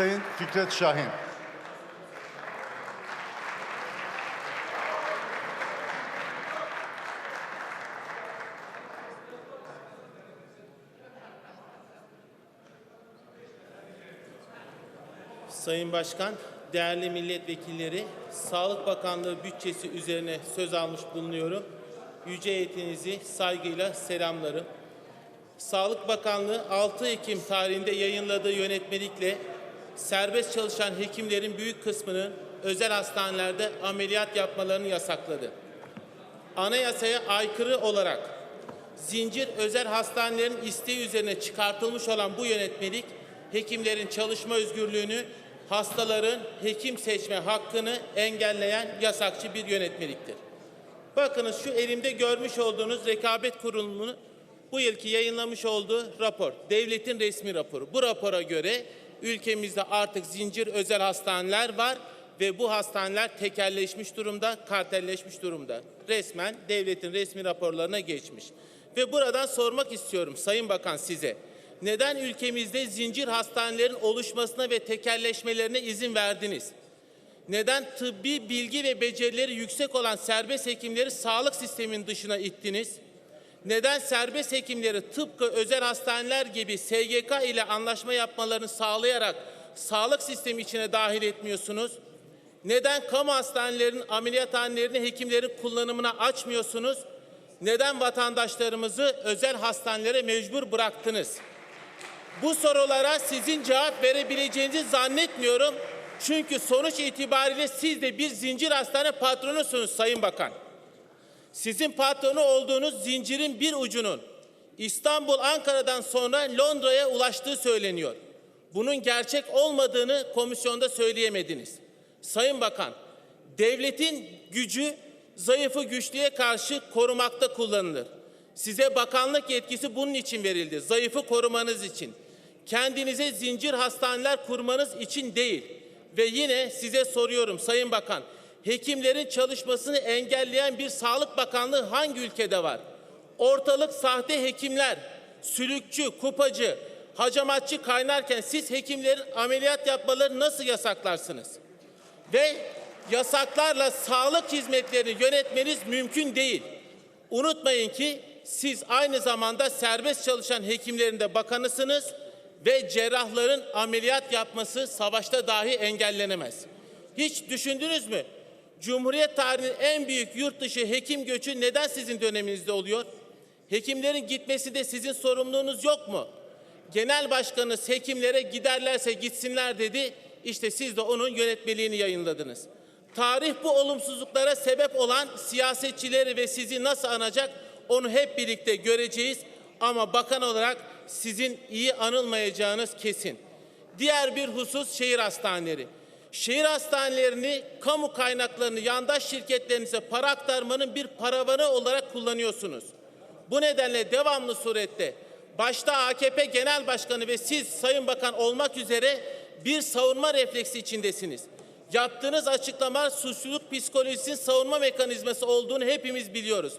Sayın Fikret Şahin. Sayın Başkan, değerli milletvekilleri, Sağlık Bakanlığı bütçesi üzerine söz almış bulunuyorum. Yüce heyetinizi saygıyla selamlarım. Sağlık Bakanlığı 6 Ekim tarihinde yayınladığı yönetmelikle serbest çalışan hekimlerin büyük kısmının özel hastanelerde ameliyat yapmalarını yasakladı. Anayasaya aykırı olarak zincir özel hastanelerin isteği üzerine çıkartılmış olan bu yönetmelik hekimlerin çalışma özgürlüğünü, hastaların hekim seçme hakkını engelleyen yasakçı bir yönetmeliktir. Bakınız şu elimde görmüş olduğunuz rekabet kurulumunun bu yılki yayınlamış olduğu rapor, devletin resmi raporu. Bu rapora göre ülkemizde artık zincir özel hastaneler var ve bu hastaneler tekelleşmiş durumda, kartelleşmiş durumda. Resmen devletin resmi raporlarına geçmiş. Ve buradan sormak istiyorum Sayın Bakan size. Neden ülkemizde zincir hastanelerin oluşmasına ve tekelleşmelerine izin verdiniz? Neden tıbbi bilgi ve becerileri yüksek olan serbest hekimleri sağlık sisteminin dışına ittiniz? Neden serbest hekimleri tıpkı özel hastaneler gibi SGK ile anlaşma yapmalarını sağlayarak sağlık sistemi içine dahil etmiyorsunuz? Neden kamu hastanelerinin ameliyathanelerini hekimlerin kullanımına açmıyorsunuz? Neden vatandaşlarımızı özel hastanelere mecbur bıraktınız? Bu sorulara sizin cevap verebileceğinizi zannetmiyorum. Çünkü sonuç itibariyle siz de bir zincir hastane patronusunuz Sayın Bakan. Sizin patronu olduğunuz zincirin bir ucunun İstanbul, Ankara'dan sonra Londra'ya ulaştığı söyleniyor. Bunun gerçek olmadığını komisyonda söyleyemediniz. Sayın Bakan, devletin gücü zayıfı güçlüye karşı korumakta kullanılır. Size bakanlık yetkisi bunun için verildi. Zayıfı korumanız için. Kendinize zincir hastaneler kurmanız için değil. Ve yine size soruyorum Sayın Bakan, hekimlerin çalışmasını engelleyen bir Sağlık Bakanlığı hangi ülkede var? Ortalık sahte hekimler, sülükçü, kupacı, hacamatçı kaynarken siz hekimlerin ameliyat yapmalarını nasıl yasaklarsınız? Ve yasaklarla sağlık hizmetlerini yönetmeniz mümkün değil. Unutmayın ki siz aynı zamanda serbest çalışan hekimlerin de bakanısınız ve cerrahların ameliyat yapması savaşta dahi engellenemez. Hiç düşündünüz mü? Cumhuriyet tarihinin en büyük yurt dışı hekim göçü neden sizin döneminizde oluyor? Hekimlerin gitmesi de sizin sorumluluğunuz yok mu? Genel başkanınız hekimlere giderlerse gitsinler dedi. İşte siz de onun yönetmeliğini yayınladınız. Tarih bu olumsuzluklara sebep olan siyasetçileri ve sizi nasıl anacak onu hep birlikte göreceğiz. Ama bakan olarak sizin iyi anılmayacağınız kesin. Diğer bir husus şehir hastaneleri. Şehir hastanelerini, kamu kaynaklarını yandaş şirketlerinize para aktarmanın bir paravanı olarak kullanıyorsunuz. Bu nedenle devamlı surette başta AKP Genel Başkanı ve siz Sayın Bakan olmak üzere bir savunma refleksi içindesiniz. Yaptığınız açıklamalar suçluluk psikolojisinin savunma mekanizması olduğunu hepimiz biliyoruz.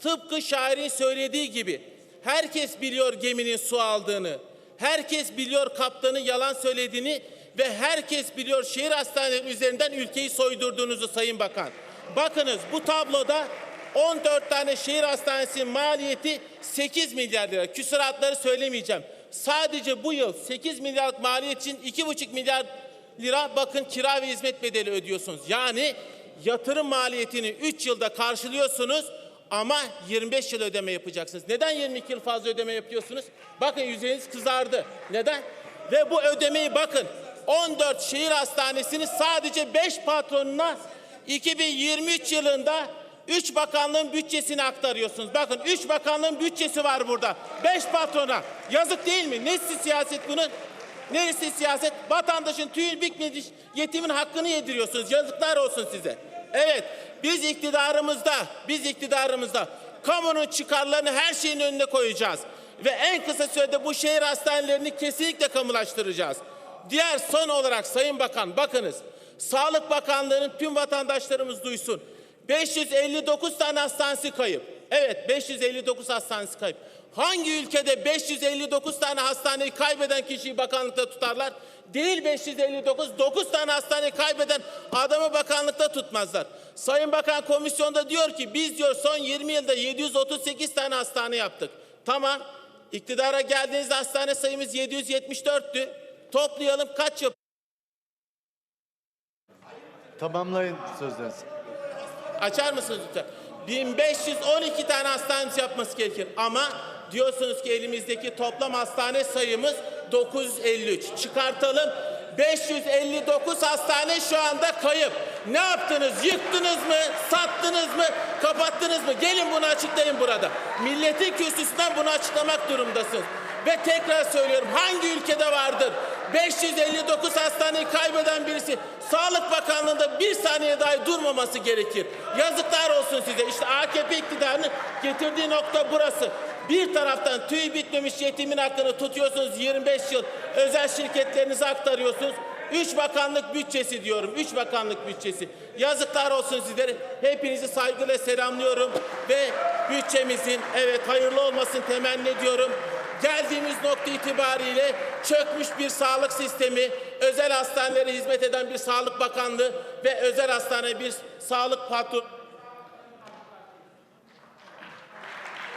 Tıpkı şairin söylediği gibi herkes biliyor geminin su aldığını, herkes biliyor kaptanın yalan söylediğini ve herkes biliyor şehir hastaneleri üzerinden ülkeyi soydurduğunuzu Sayın Bakan. Bakınız bu tabloda 14 tane şehir hastanesinin maliyeti 8 milyar lira. Küsuratları söylemeyeceğim. Sadece bu yıl 8 milyarlık maliyet için 2,5 milyar lira bakın kira ve hizmet bedeli ödüyorsunuz. Yani yatırım maliyetini 3 yılda karşılıyorsunuz ama 25 yıl ödeme yapacaksınız. Neden 22 yıl fazla ödeme yapıyorsunuz? Bakın yüzeyiniz kızardı. Neden? Ve bu ödemeyi bakın 14 şehir hastanesini sadece 5 patronuna 2023 yılında 3 bakanlığın bütçesini aktarıyorsunuz. Bakın 3 bakanlığın bütçesi var burada. 5 patrona. Yazık değil mi? Nesi siyaset bunun? Neresi siyaset? Vatandaşın tüyül bitmemiş yetimin hakkını yediriyorsunuz. Yazıklar olsun size. Evet, biz iktidarımızda, biz iktidarımızda kamunun çıkarlarını her şeyin önüne koyacağız. Ve en kısa sürede bu şehir hastanelerini kesinlikle kamulaştıracağız. Diğer son olarak Sayın Bakan bakınız. Sağlık Bakanlığı'nın tüm vatandaşlarımız duysun. 559 tane hastanesi kayıp. Evet 559 hastanesi kayıp. Hangi ülkede 559 tane hastaneyi kaybeden kişiyi bakanlıkta tutarlar? Değil 559, 9 tane hastaneyi kaybeden adamı bakanlıkta tutmazlar. Sayın Bakan komisyonda diyor ki biz diyor son 20 yılda 738 tane hastane yaptık. Tamam. İktidara geldiğinizde hastane sayımız 774'tü. Toplayalım kaç yap? Tamamlayın sözlerinizi. Açar mısınız lütfen? 1512 tane hastanemiz yapması gerekir. Ama diyorsunuz ki elimizdeki toplam hastane sayımız 953. Çıkartalım. 559 hastane şu anda kayıp. Ne yaptınız? Yıktınız mı? Sattınız mı? Kapattınız mı? Gelin bunu açıklayın burada. Milletin kürsüsünden bunu açıklamak durumdasınız. Ve tekrar söylüyorum hangi ülkede vardır? 559 hastaneyi kaybeden birisi Sağlık Bakanlığı'nda bir saniye dahi durmaması gerekir. Yazıklar olsun size. İşte AKP iktidarının getirdiği nokta burası. Bir taraftan tüy bitmemiş yetimin hakkını tutuyorsunuz 25 yıl. Özel şirketlerinize aktarıyorsunuz. Üç bakanlık bütçesi diyorum. Üç bakanlık bütçesi. Yazıklar olsun sizlere. Hepinizi saygıyla selamlıyorum. Ve bütçemizin evet hayırlı olmasını temenni ediyorum. Geldiğimiz nokta itibariyle çökmüş bir sağlık sistemi, özel hastanelere hizmet eden bir sağlık bakanlığı ve özel hastane bir sağlık patronu